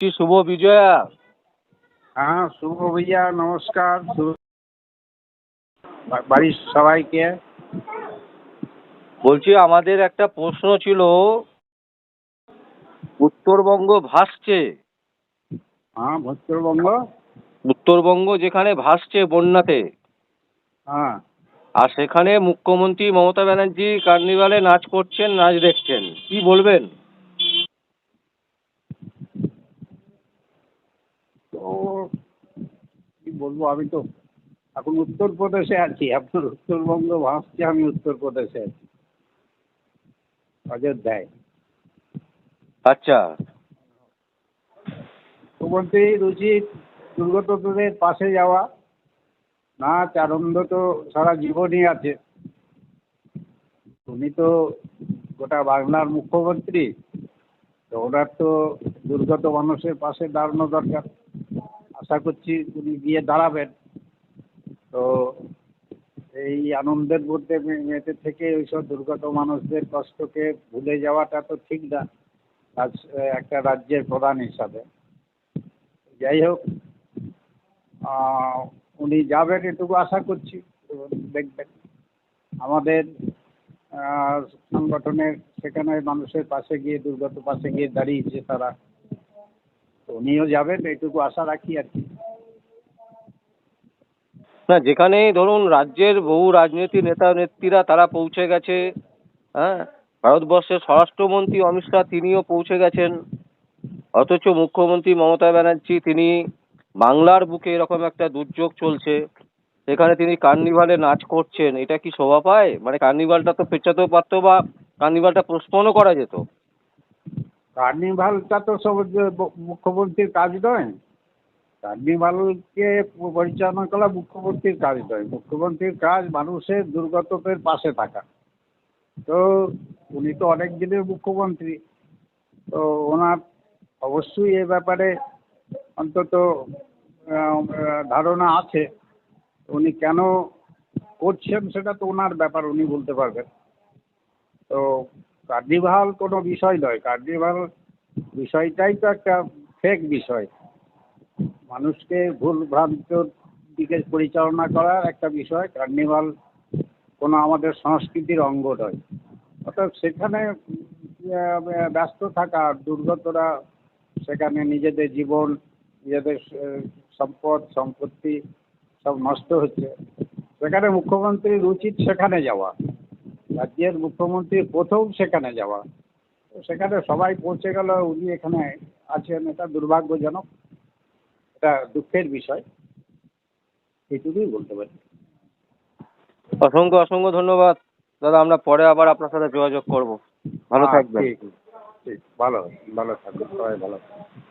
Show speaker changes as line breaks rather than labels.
কি শুভ বিজয়া?
হ্যাঁ শুভ ভাইয়া নমস্কার বাড়ির সবাইকে।
বলছি আমাদের একটা প্রশ্ন ছিল উত্তরবঙ্গ ভাসছে।
হ্যাঁ উত্তরবঙ্গ?
উত্তরবঙ্গ যেখানে ভাসছে বন্যাতে।
হ্যাঁ।
আর সেখানে মুখ্যমন্ত্রী মমতা ব্যানার্জি কার্নিভালে নাচ করছেন নাচ দেখছেন। কি বলবেন?
তো কি বলব আমি তো এখন উত্তরপ্রদেশে আছি আপনার উত্তরবঙ্গ ভাসছে আমি উত্তরপ্রদেশে আছি। অযোধ্যায়
আচ্ছা।
মুখ্যমন্ত্রী উচিত দুর্গতদের পাশে যাওয়া নাচ আনন্দ তো সারা জীবনই আছে। উনি তো গোটা বাংলার মুখ্যমন্ত্রী তো ওনার তো দুর্গত মানুষের পাশে দাঁড়ানো দরকার। আশা করছি উনি গিয়ে দাঁড়াবেন। তো এই আনন্দের মধ্যে মেতে থেকে ওইসব দুর্গত মানুষদের কষ্টকে ভুলে যাওয়াটা তো ঠিক না। আজ একটা রাজ্যের প্রধান হিসাবে। যাই হোক উনি যাবেন এটুকু আশা করছি। দেখবেন, আমাদের সংগঠনের সেখানে মানুষের পাশে গিয়ে, দুর্গত পাশে গিয়ে দাঁড়িয়েছে তারা। উনিও যাবেন এটুকু আশা রাখি আর কি।
না, যেখানে ধরুন রাজ্যের বহু রাজনীতি নেতা, নেত্রীরা তারা পৌঁছে গেছে হ্যাঁ? ভারতবর্ষের স্বরাষ্ট্রমন্ত্রী অমিত শাহ তিনিও পৌঁছে গেছেন। অথচ মুখ্যমন্ত্রী মমতা ব্যানার্জি, তিনি বাংলার বুকে এরকম একটা দুর্যোগ চলছে, সেখানে তিনি কার্নিভালে নাচ করছেন, এটা কি শোভা পায়? মানে কার্নিভালটা তো পেছাতেও পারতো বা কার্নিভালটা পোস্টপোনও করা যেত।
কার্নিভালটা তো সব মুখ্যমন্ত্রীর কাজ নয়। কার্নিভালকে পরিচালনা করা মুখ্যমন্ত্রীর কাজ নয়। মুখ্যমন্ত্রীর কাজ মানুষের দুর্গতদের পাশে থাকা। তো উনি তো অনেক দিনের মুখ্যমন্ত্রী। তো ওনার অবশ্যই এ ব্যাপারে অন্তত ধারণা আছে। উনি কেন করছেন সেটা তো ওনার ব্যাপার, উনি বলতে পারবেন। তো কার্নিভাল কোনো বিষয় নয়। কার্নিভাল বিষয়টাই তো একটা ফেক বিষয়। মানুষকে ভুল ভ্রান্তর দিকে পরিচালনা করার একটা বিষয়। কার্নিভাল কোনো আমাদের সংস্কৃতির অঙ্গ নয়। অর্থাৎ সেখানে ব্যস্ত থাকা, দুর্গতরা সেখানে নিজেদের জীবন, নিজেদের সম্পদ, সম্পত্তি সব নষ্ট হচ্ছে। সেখানে মুখ্যমন্ত্রীর উচিত সেখানে যাওয়া। রাজ্যের মুখ্যমন্ত্রী প্রথম সেখানে যাওয়া। সেখানে সবাই পৌঁছে গেল উনি এখানে আছেন এটা দুর্ভাগ্যজনক। এটা দুঃখের বিষয়। এইটুকুই বলতে পারি।
অসংখ্য অসংখ্য ধন্যবাদ। দাদা আমরা পরে আবার আপনার সাথে যোগাযোগ করব। ভালো থাকবেন।
ঠিক ঠিক ভালো ভালো থাকবেন সবাই ভালো থাকবেন